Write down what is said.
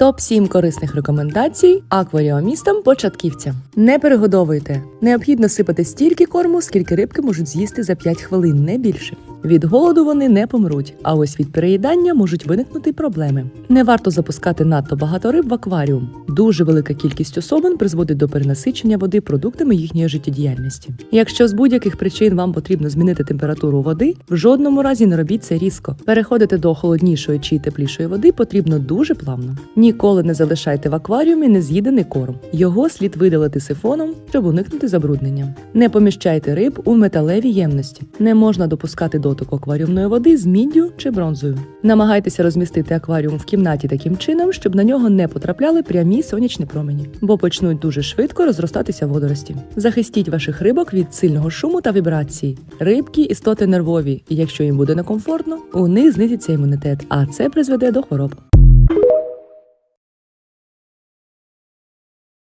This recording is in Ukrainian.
Топ 7 корисних рекомендацій акваріомістам початківцям. Не перегодовуйте. Необхідно сипати стільки корму, скільки рибки можуть з'їсти за 5 хвилин, не більше. Від голоду вони не помруть, а ось від переїдання можуть виникнути проблеми. Не варто запускати надто багато риб в акваріум. Дуже велика кількість особин призводить до перенасичення води продуктами їхньої життєдіяльності. Якщо з будь-яких причин вам потрібно змінити температуру води, в жодному разі не робіть це різко. Переходити до холоднішої чи теплішої води потрібно дуже плавно. Ніколи не залишайте в акваріумі нез'їдений корм. Його слід видалити сифоном, щоб уникнути забруднення. Не поміщайте риб у металеві ємності. Не можна допускати дотику акваріумної води з міддю чи бронзою. Намагайтеся розмістити акваріум в кімнаті таким чином, щоб на нього не потрапляли прямі сонячні промені, бо почнуть дуже швидко розростатися водорості. Захистіть ваших рибок від сильного шуму та вібрації. Рибки істоти нервові, і якщо їм буде некомфортно, у них знизиться імунітет, а це призведе до хвороб.